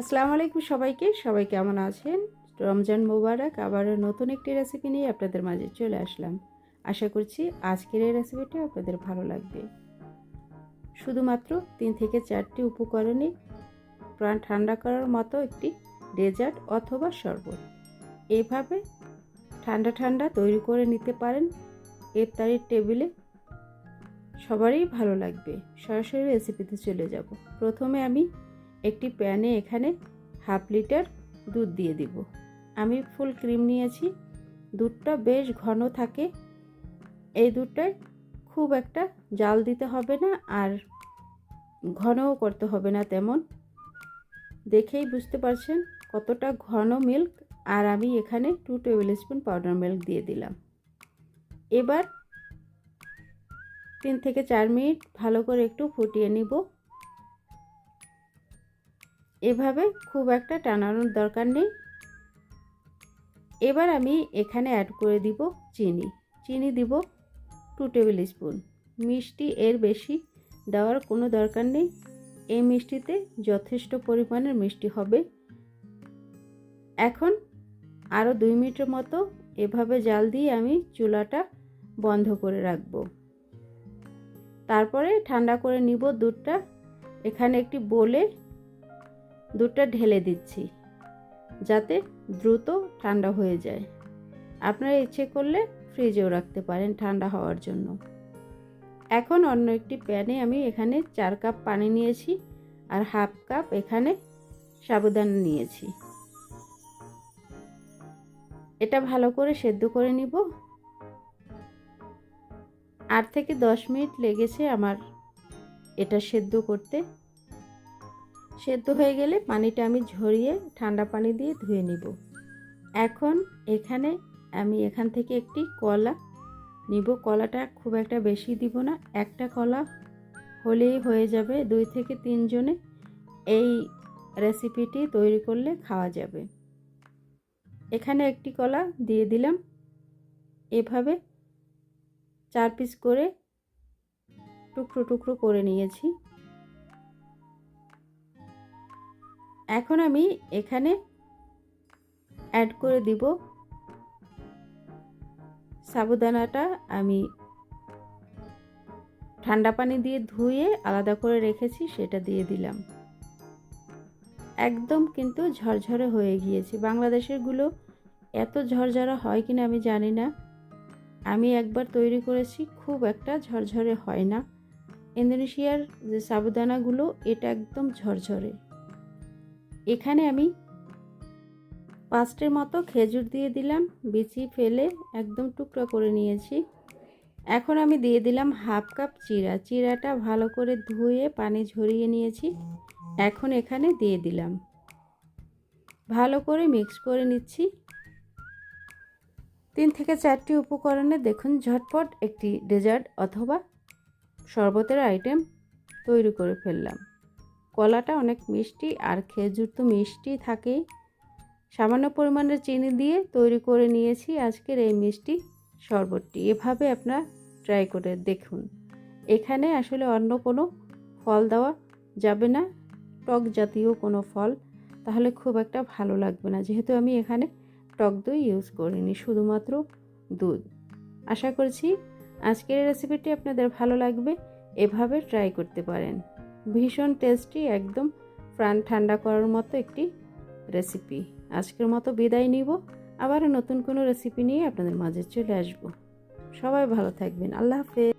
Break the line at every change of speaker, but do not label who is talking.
আসসালামু আলাইকুম সবাইকে। সবাই কেমন আছেন? রমজান মোবারক, আবারও নতুন একটি রেসিপি নিয়ে আপনাদের মাঝে চলে আসলাম। আশা করছি আজকের এই রেসিপিটা আপনাদের ভালো লাগবে। শুধুমাত্র তিন থেকে চারটি উপকরণে প্রাণ ঠান্ডা করার মতো একটি ডেজার্ট অথবা শরবত। এইভাবে ঠান্ডা ঠান্ডা তৈরি করে নিতে পারেন। ইফতারির টেবিলে সবারই ভালো লাগবে। সরাসরি রেসিপিতে চলে যাব। প্রথমে আমি একটি প্যানে এখানে হাফ লিটার দুধ দিয়ে দিব। আমি ফুল ক্রিম নিয়েছি। দুধটা বেশ ঘন থাকে। এই দুধটায় খুব একটা জাল দিতে হবে না আর ঘনও করতে হবে না তেমন। দেখেই বুঝতে পারছেন কতটা ঘন মিল্ক আর আমি এখানে two tablespoon powder milk দিয়ে দিলাম। এবার তিন থেকে চার মিনিট ভালো করে একটু ফুটিয়ে নিব। এভাবে খুব একটা টানানোর দরকার নেই। এবার আমি এখানে অ্যাড করে দিব চিনি। চিনি দিব টু টেবিল স্পুন মিষ্টি এর বেশি দেওয়ার কোনো দরকার নেই। এই মিষ্টিতে যথেষ্ট পরিমাণের মিষ্টি হবে। এখন আরও দুই মিনিটের মতো এভাবে জাল দিয়ে আমি চুলাটা বন্ধ করে রাখব। তারপরে ঠান্ডা করে নিব দুধটা। এখানে একটি বলে দুধটা ঢেলে দিচ্ছি, যাতে দ্রুত ঠান্ডা হয়ে যায়। আপনারা ইচ্ছে করলে ফ্রিজেও রাখতে পারেন ঠান্ডা হওয়ার জন্য। এখন অন্য একটি প্যানে আমি এখানে চার কাপ পানি নিয়েছি আর হাফ কাপ এখানে সাবুদানা নিয়েছি। এটা ভালো করে সেদ্ধ করে নিব। আট থেকে দশ মিনিট লেগেছে আমার এটা সেদ্ধ করতে। সেদ্ধ হয়ে গেলে পানিটা আমি ঝরিয়ে ঠান্ডা পানি দিয়ে ধুয়ে নিব। এখন এখানে আমি এখান থেকে একটি কলা নিব। কলাটা খুব একটা বেশি দিব না, একটা কলা হলেই হয়ে যাবে। দুই থেকে তিনজনে এই রেসিপিটি তৈরি করলে খাওয়া যাবে। এখানে একটি কলা দিয়ে দিলাম। এভাবে চার পিস করে টুকরো টুকরো করে নিয়েছি। এখন আমি এখানে অ্যাড করে দিব সাবুদানাটা। আমি ঠান্ডা পানি দিয়ে ধুয়ে আলাদা করে রেখেছি, সেটা দিয়ে দিলাম। একদম কিন্তু ঝরঝরে হয়ে গিয়েছে। বাংলাদেশেরগুলো এত ঝরঝরা হয় কিনা আমি জানি না। আমি একবার তৈরি করেছি, খুব একটা ঝরঝরে হয় না। ইন্দোনেশিয়ার যে সাবুদানাগুলো, এটা একদম ঝরঝরে। এখানে আমি পাঁচটের মতো খেজুর দিয়ে দিলাম, বিচি ফেলে একদম টুকরো করে নিয়েছি। এখন আমি দিয়ে দিলাম হাফ কাপ চিরা। চিরাটা ভালো করে ধুয়ে পানি ঝরিয়ে নিয়েছি। এখন এখানে দিয়ে দিলাম। ভালো করে মিক্স করে নিচ্ছি। তিন থেকে চারটি উপকরণে দেখুন ঝটপট একটি ডেজার্ট অথবা শরবতের আইটেম তৈরি করে ফেললাম। কলাটা অনেক মিষ্টি আর খেজুর তো মিষ্টি থাকেই। সামান্য পরিমাণের চিনি দিয়ে তৈরি করে নিয়েছি আজকের এই মিষ্টি শরবতটি। এভাবে আপনার ট্রাই করে দেখুন। এখানে আসলে অন্য কোনো ফল দেওয়া যাবে না, টক জাতীয় কোনো ফল। তাহলে খুব একটা ভালো লাগবে না, যেহেতু আমি এখানে টক দই ইউজ করিনি, শুধুমাত্র দুধ। আশা করছি আজকের রেসিপিটি আপনাদের ভালো লাগবে, এভাবে ট্রাই করতে পারেন। ভীষণ টেস্টি একদম প্রাণ ঠান্ডা করার মতো একটি রেসিপি আজকের মতো বিদায় নিব। আবার নতুন কোনো রেসিপি নিয়ে আপনাদের মাঝে চলে আসব। সবাই ভালো থাকবেন। আল্লাহ হাফেজ।